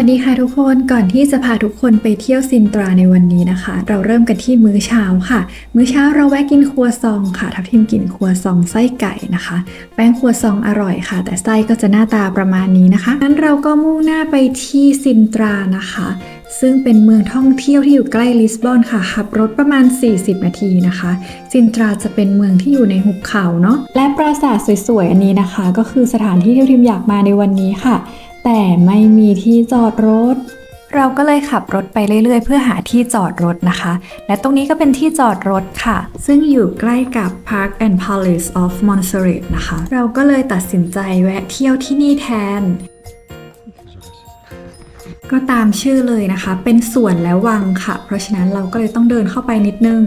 วัสดีค่ะทุกคนก่อนที่จะพาทุกคนไปเที่ยวซินตราในวันนี้นะคะ เราเริ่มกันที่มื้อเช้าค่ะ มื้อเช้าเราแวะกินครัวซองค่ะ ทับทิมกินครัวซองไส้ไก่นะคะ แป้งครัวซองอร่อยค่ะ แต่ไส้ก็จะหน้าตาประมาณนี้นะคะงั้นเราก็มุ่งหน้าไปที่ซินตรานะคะซึ่งเป็นเมืองท่องเที่ยวที่อยู่ใกล้ลิสบอนค่ะ ขับรถประมาณ 40 นาทีนะคะ ซินตราจะเป็นเมืองที่อยู่ในหุบเขาเนาะ และปราสาทสวยๆ อันนี้นะคะ ก็คือสถานที่ที่ทิมอยากมาในวันนี้ค่ะ แต่ไม่มีที่จอดรถ เราก็เลยขับรถไปเรื่อยๆ เพื่อหาที่จอดรถนะคะ และตรงนี้ก็เป็นที่จอดรถค่ะ ซึ่งอยู่ใกล้กับ Park and Palace of Montserrat นะคะ เราก็เลยตัดสินใจแวะเที่ยวที่นี่แทน ก็ตามชื่อเลยนะคะ เป็นสวนและวังค่ะ เพราะฉะนั้นเราก็เลยต้องเดินเข้าไปนิดนึง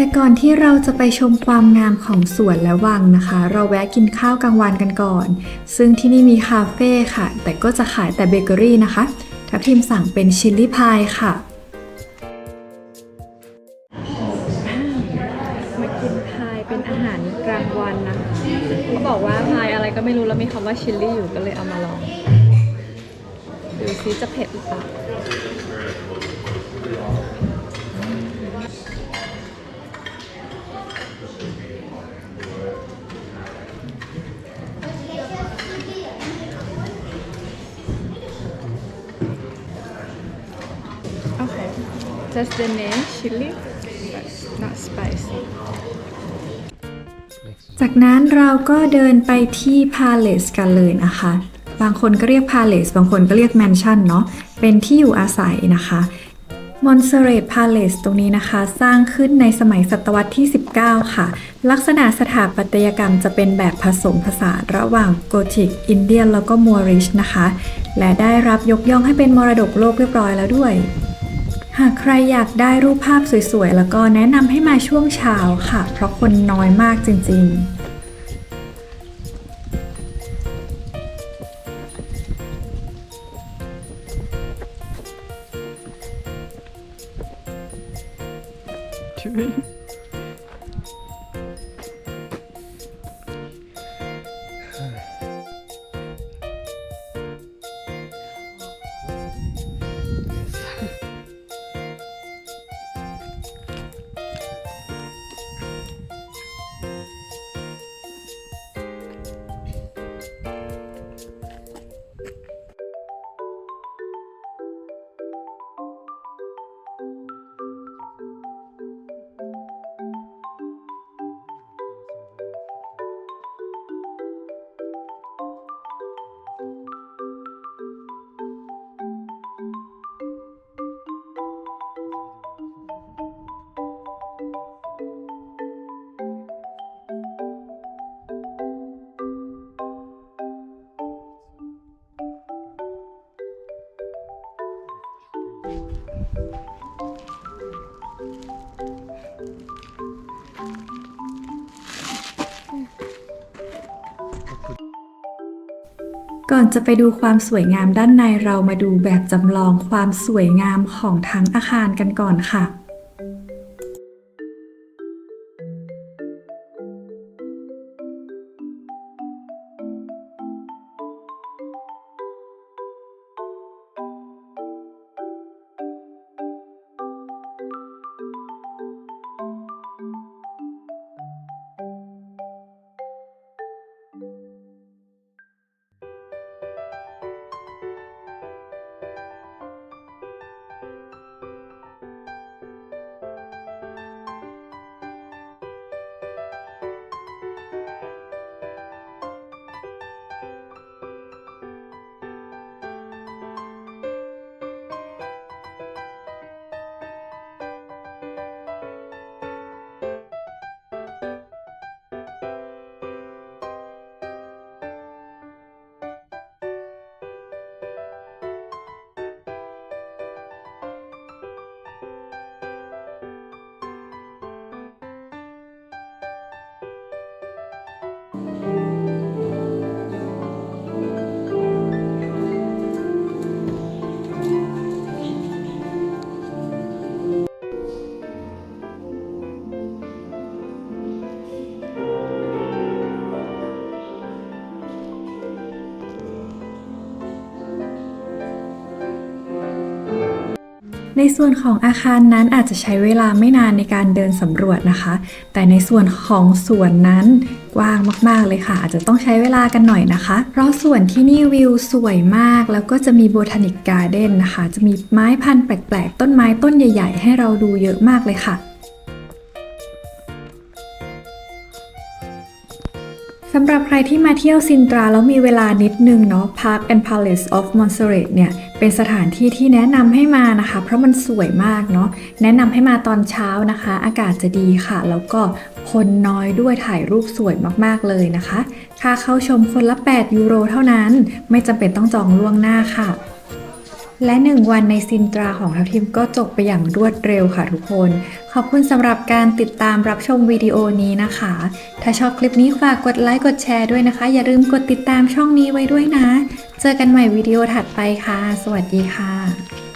แต่ก่อนที่เราจะไปชมความงามของสวนและวังนะคะ เราแวะกินข้าวกลางวันกันก่อน ซึ่งที่นี่มีคาเฟ่ค่ะ แต่ก็จะขายแต่เบเกอรี่นะคะทัพทีมสั่งเป็นชิลลี่พายค่ะมากินพายเป็นอาหารกลางวันนะคะเขาบอกว่าพายอะไรก็ไม่รู้แล้วมีคำว่าชิลลี่อยู่ก็เลยเอามาลอง ดูซิจะเผ็ดหรือเปล่า just the name chili but not spicy จากนั้นเราก็เดินไปที่พาเลสกันเลยนะคะ บางคนก็เรียกพาเลสบางคนก็เรียกแมนชั่นเนาะ เป็นที่อยู่อาศัยนะคะมอนเซเรตพาเลสตรงนี้นะคะ สร้างขึ้นในสมัยศตวรรษที่ 19 ค่ะ ลักษณะสถาปัตยกรรมจะเป็นแบบผสมผสานระหว่างโกธิก อินเดียน แล้วก็มัวริชนะคะ และได้รับยกย่องให้เป็นมรดกโลกเรียบร้อยแล้วด้วย หากใครอยากได้รูปภาพสวยๆ แล้วก็แนะนำให้มาช่วงเช้าค่ะ เพราะคนน้อยมากจริงๆ ก่อนจะไปดูความสวยงามด้านในเรามาดูแบบจำลองความสวยงามของทั้งอาคารกันก่อนค่ะ ในส่วนของอาคารนั้นอาจจะใช้เวลาไม่นานในการเดินสำรวจนะคะ แต่ในส่วนของสวนนั้นกว้างมากๆเลยค่ะ อาจจะต้องใช้เวลากันหน่อยนะคะ เพราะสวนที่นี่วิวสวยมาก แล้วก็จะมีโบทานิกการ์เด้นนะคะ จะมีไม้พันธุ์แปลกๆ ต้นไม้ต้นใหญ่ ๆ ให้เราดูเยอะมากเลยค่ะำหรับใครที่มาเที่ยวซินตราแล้วมีเวลานิดนึงเนาะ Park and Palace of Montserrat เนี่ย เป็นสถานที่ที่แนะนำให้มานะคะ เพราะมันสวยมากเนาะ แนะนำให้มาตอนเช้านะคะ อากาศจะดีค่ะ แล้วก็คนน้อยด้วยถ่ายรูปสวยมากๆเลยนะคะ ค่าเข้าชมคนละ 8 ยูโรเท่านั้น ไม่จำเป็นต้องจองล่วงหน้าค่ะ และ 1 วันในซินตราของทัพทีมก็จบไปอย่างรวดเร็วค่ะทุกคน ขอบคุณสำหรับการติดตามรับชมวิดีโอนี้นะคะ ถ้าชอบคลิปนี้ฝากกดไลค์กดแชร์ด้วยนะคะ อย่าลืมกดติดตามช่องนี้ไว้ด้วยนะ เจอกันใหม่วิดีโอถัดไปค่ะ สวัสดีค่ะ